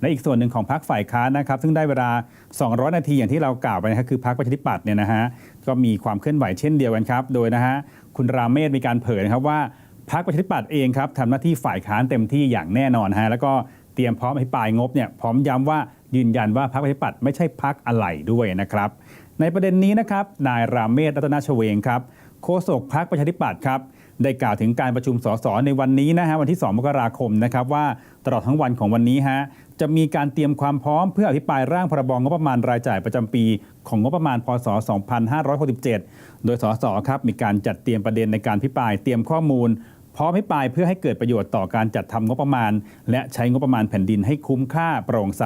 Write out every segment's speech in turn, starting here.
และอีกส่วนหนึ่งของพรรคฝ่ายค้านนะครับซึ่งได้เวลา 200 นาทีอย่างที่เรากล่าวไปนะครับคือพรรคประชาธิปัตย์เนี่ยนะฮะก็มีความเคลื่อนไหวเช่นเดียวกันครับ โดยนะฮะคุณราเมศมีการเผยนะครับว่าพรรคประชาธิปัตย์เองครับทำหน้าที่ฝ่ายค้านเต็มที่อย่างแน่นอนฮะแล้วก็เตรียมพร้อมอภิปรายงบเนี่ยพร้อมย้ำว่ายืนยันว่าพรรคประชาธิปัตย์ไม่ใช่พรรคอะไรด้วยนะครับ ในประเด็นนี้นะครับนายราเมศรัตนชเวงครับโฆษกพรรคประชาธิปัตย์ครับ ได้กล่าวถึงการประชุมสสในวันนี้นะฮะวันที่ 2 มกราคมนะครับว่าตลอดทั้งวันของวันนี้ฮะจะมีการเตรียมความพร้อมเพื่ออภิปรายร่างพรบงบประมาณรายจ่ายประจำปี ของงบประมาณพศ 2567 โดยสสครับมีการจัดเตรียมประเด็นในการอภิปรายเตรียมข้อมูลพร้อมอภิปรายเพื่อให้เกิดประโยชน์ต่อการจัดทำงบประมาณ และใช้งบประมาณแผ่นดินให้คุ้มค่าโปร่งใส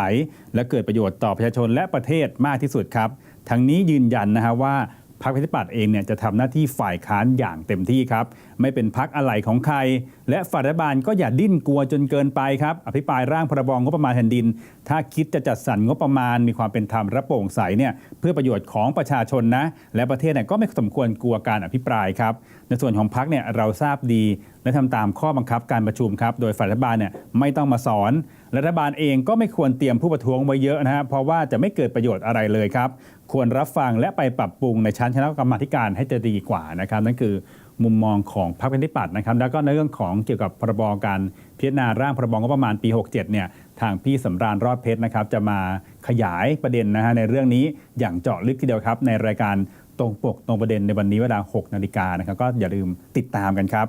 และเกิดประโยชน์ต่อประชาชนและประเทศมากที่สุดครับ ทั้งนี้ยืนยันนะฮะว่า พรรคประชาธิปัตย์เองเนี่ยจะทำหน้าที่ฝ่ายค้านอย่างเต็มที่ครับ ไม่เป็นพักอะไรของใคร และฝ่ายรัฐบาลก็อย่าดิ้นกลัวจนเกินไปครับ อภิปรายร่างพรบงบประมาณแผ่นดิน ถ้าคิดจะจัดสรรงบประมาณ มีความเป็นธรรมและโปร่งใสเนี่ยเพื่อประโยชน์ของประชาชนนะ และประเทศเนี่ยก็ไม่สมควรกลัวการอภิปรายครับในส่วนของพักเนี่ยเราทราบดีและทำตามข้อบังคับการประชุมครับ โดยฝ่ายรัฐบาลเนี่ยไม่ต้องมาสอน รัฐบาลเองก็ไม่ควรเตรียมผู้ประท้วงไว้เยอะนะฮะเพราะว่าจะไม่เกิดประโยชน์อะไรเลยครับควรรับฟังและไปปรับปรุงในชั้นคณะกรรมาธิการให้จะดีกว่านะครับ นั่นคือมุมมองของพรรคประชาธิปัตย์นะครับ แล้วก็ในเรื่องของเกี่ยวกับพรบการพิจารณาร่างพรบงบประมาณปี 67 เนี่ยทางพี่สำราญรอดเพชรนะครับ จะมาขยายประเด็นนะฮะในเรื่องนี้อย่างเจาะลึกทีเดียวครับ ในรายการตรงปกตรงประเด็นในวันนี้เวลา 6 นาฬิกานะครับ ก็อย่าลืมติดตามกันครับ